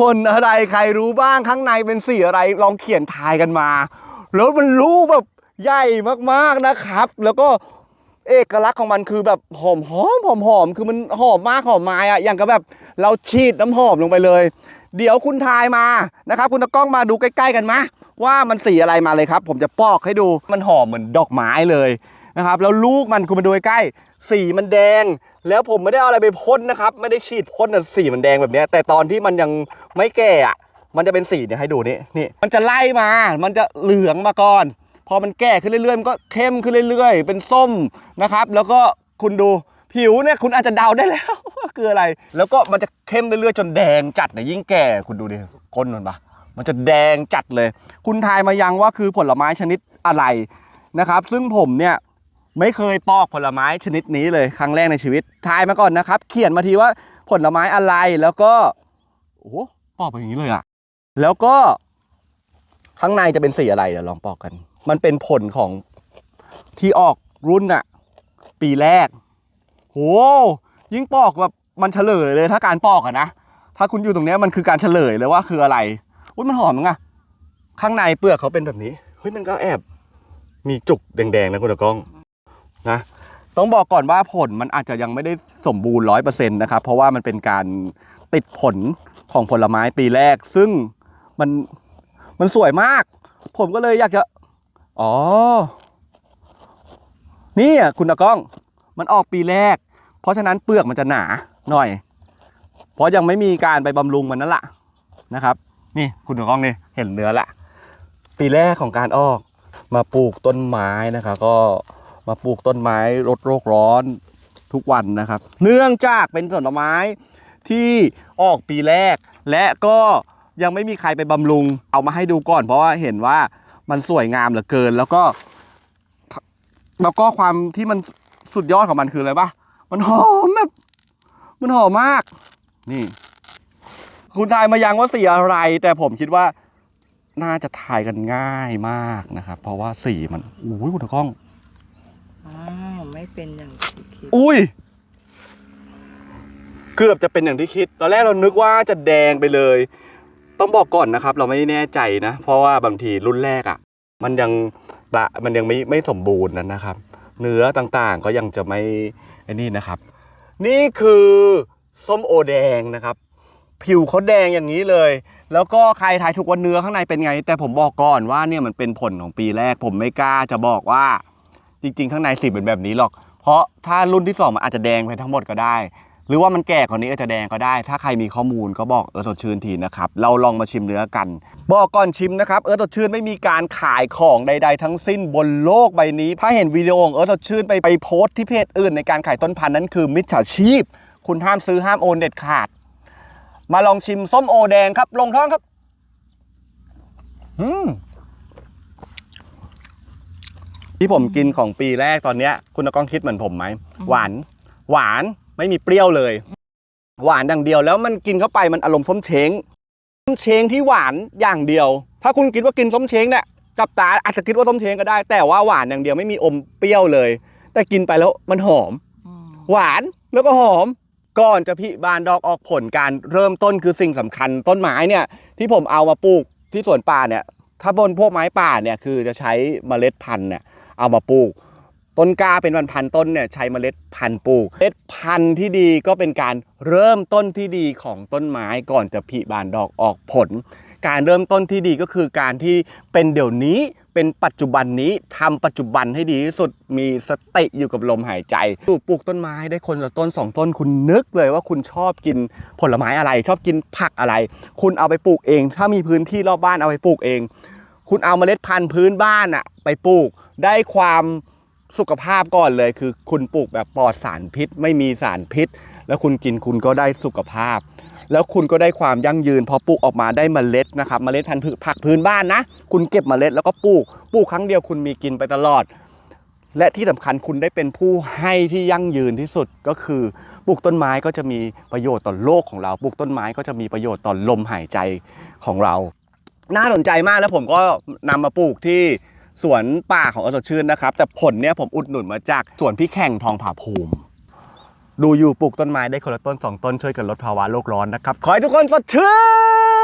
ผลอะไรใครรู้บ้างข้างในเป็นสีอะไรลองเขียนทายกันมาแล้วมันรู้แบบใหญ่มากๆนะครับ แล้วก็เอกลักษณ์ของมันคือแบบหอมหอมหอมหอมคือมันหอมมากหอมไม้อะอย่างกับแบบเราฉีดน้ำหอมลงไปเลย เดี๋ยวคุณทายมานะครับ คุณตะกล้องมาดูใกล้ ๆ กันมาว่ามันสีอะไรมาเลยครับ ผมจะปอกให้ดูมันหอมเหมือนดอกไม้เลย นะครับแล้วลูกมันคุณมาดูใกล้สีมันแดง แล้วผมไม่ได้เอาอะไรไปพ่นนะครับ ไม่ได้ฉีดพ่นแต่สีมันแดงแบบนี้แต่ตอนที่มันยังไม่แก่อะมันจะเป็นสีเนี่ยให้ดูนี่นี่มันจะไล่มา มันจะเหลืองมาก่อน พอมันแก่ขึ้นเรื่อยๆมันก็เข้มขึ้นเรื่อย ๆ เป็นส้มนะครับ แล้วก็คุณดูผิวเนี่ยคุณอาจจะเดาได้แล้วว่าคืออะไร แล้วก็มันจะเข้มเรื่อยๆจนแดงจัดเนี่ยยิ่งแก่คุณดูดิก้นมันปะมันจะแดงจัดเลย คุณทายมายังว่าคือผลไม้ชนิดอะไรนะครับ ซึ่งผมเนี่ย ไม่เคยปอกผลไม้ชนิดนี้เลยครั้งแรกในชีวิตทายมาก่อนนะครับ เขียนมาทีว่าผลไม้อะไรแล้วก็โอ้โปอกไปอย่างนี้เลยอะแล้วก็ ข้างในจะเป็นสีอะไรเดี๋ยวลองปอกกัน มันเป็นผลของที่ออกรุ่นอะปีแรกโหยิ่งปอกแบบมันเฉลยเลย ถ้าการปอกอะนะถ้าคุณอยู่ตรงนี้มันคือการเฉลยเลยว่าคืออะไรอุ้ยมันหอมมั้งอะข้างในเปลือกเขาเป็นแบบนี้เฮ้ยมันก็แอบ มีจุกแดงๆนะคุณตะก้อง นะต้องบอกก่อนว่าผลมันอาจจะยังไม่ได้สมบูรณ์ร้อยเปอร์เซ็นต์นะครับเพราะว่ามันเป็นการติดผลของผลไม้ปีแรก ซึ่งมันมันสวยมาก ผมก็เลยอยากจะ อ๋อ นี่อะคุณตะกล้อง มันออกปีแรก เพราะฉะนั้นเปลือกมันจะหนาหน่อย เพราะยังไม่มีการไปบำรุงมันนั่นแหละนะครับ นี่คุณตะกล้องนี่เห็นเนื้อละ ปีแรกของการออกมาปลูกต้นไม้นะครับก็ มาปลูกต้นไม้ลดโลกร้อนทุกวันนะครับ เนื่องจากเป็นผลไม้ที่ออกปีแรก และก็ยังไม่มีใครไปบำรุง เอามาให้ดูก่อน เพราะว่าเห็นว่ามันสวยงามเหลือเกิน แล้วก็ แล้วก็ความที่มันสุดยอดของมันคืออะไรปะมันหอมแบบมันหอมมาก นี่ คุณทายมายังว่าสีอะไร แต่ผมคิดว่าน่าจะทายกันง่ายมากนะครับ เพราะว่าสีมัน อุ้ยคุณกล้อง เป็นอย่างที่คิดอุ้ย เกือบจะเป็นอย่างที่คิด ตอนแรกเรานึกว่าจะแดงไปเลย ต้องบอกก่อนนะครับ เราไม่แน่ใจนะ เพราะว่าบางทีรุ่นแรกอะ่ะ มันยังละมันยังไม่ไม่สมบูรณ์นะนะครับ เนื้อต่างๆก็ยังจะไม่ไอ้นี่นะครับ นี่คือส้มโอแดงนะครับ ผิวเขาแดงอย่างนี้เลย แล้วก็ใครทายถูกว่าเนื้อข้างในเป็นไง แต่ผมบอกก่อนว่าเนี่ยมันเป็นผลของปีแรก ผมไม่กล้าจะบอกว่า จริงๆ ข้างในสีเป็นแบบนี้หรอก เพราะถ้ารุ่นที่สองมันอาจจะแดงไปทั้งหมดก็ได้ หรือว่ามันแก่กว่านี้อาจจะแดงก็ได้ ถ้าใครมีข้อมูลก็บอกเออสดชื่นทีนะครับ เราลองมาชิมเนื้อกัน บอกก่อนชิมนะครับ เออสดชื่นไม่มีการขายของใด ๆ ทั้งสิ้นบนโลกใบนี้ ถ้าเห็นวิดีโอของเออสดชื่นไปไปโพสต์ที่เพจอื่นในการขายต้นพันธุ์นั้นคือมิจฉาชีพ คุณห้ามซื้อห้ามโอนเด็ดขาด มาลองชิมส้มโอแดงครับ ลงท้องครับ อืม ที่ผมกินของปีแรกตอนเนี้ยคุณตะก้องคิดเหมือนผมไหมหวาน หวานไม่มีเปรี้ยวเลย หวานอย่างเดียวแล้วมันกินเข้าไปมันอารมณ์ส้มเช้งส้มเช้งที่หวานอย่างเดียว ถ้าคุณคิดว่ากินส้มเช้งเนี่ยกับตาอาจจะคิดว่าส้มเช้งก็ได้ แต่ว่าหวานอย่างเดียวไม่มีอมเปรี้ยวเลย แต่กินไปแล้วมันหอมอืมหวานแล้วก็หอมก่อนจะพิบานดอกออกผลการเริ่มต้นคือสิ่งสำคัญต้นไม้เนี่ยที่ผมเอามาปลูกที่สวนป่าเนี่ย ถ้าบนพวกไม้ป่าเนี่ยคือจะใช้เมล็ดพันธุ์เนี่ยเอามาปลูก ต้นกล้าเป็นพันพันต้นเนี่ยใช้เมล็ดพันธุ์ปลูกเมล็ดพันธุ์ที่ดีก็เป็นการเริ่มต้นที่ดีของต้นไม้ก่อนจะผลิบานดอกออกผล การเริ่มต้นที่ดีก็คือการที่เป็นเดี๋ยวนี้ เป็นปัจจุบันนี้ทำปัจจุบันให้ดีที่สุดมีสติอยู่กับลมหายใจปลูกปลูกต้นไม้ได้คนละต้นสองต้นคุณนึกเลยว่าคุณชอบกินผลไม้อะไร ชอบกินผักอะไร คุณเอาไปปลูกเอง ถ้ามีพื้นที่รอบบ้านเอาไปปลูกเอง คุณเอาเมล็ดพันธุ์พื้นบ้านอะไปปลูกได้ความสุขภาพก่อนเลยคือคุณปลูกแบบปลอดสารพิษ ไม่มีสารพิษ แล้วคุณกินคุณก็ได้สุขภาพ แล้วคุณก็ได้ความยั่งยืนพอปลูกออกมาได้เมล็ดนะครับเมล็ดพันธุ์ผักพื้นบ้านนะ คุณเก็บเมล็ดแล้วก็ปลูกปลูกครั้งเดียวคุณมีกินไปตลอด และที่สำคัญคุณได้เป็นผู้ให้ที่ยั่งยืนที่สุดก็คือปลูกต้นไม้ก็จะมีประโยชน์ต่อโลกของเราปลูกต้นไม้ก็จะมีประโยชน์ต่อลมหายใจของเรา น่าสนใจมากแล้วผมก็นำมาปลูกที่สวนป่าของอสดชื่นนะครับ แต่ผลเนี่ยผมอุดหนุนมาจากสวนพี่แข่งทองผาภูมิ ดูอยู่ปลูกต้นไม้ได้คนละต้นสองต้นช่วยกันลดภาวะโลกร้อนนะครับ ขอให้ทุกคนสดชื่น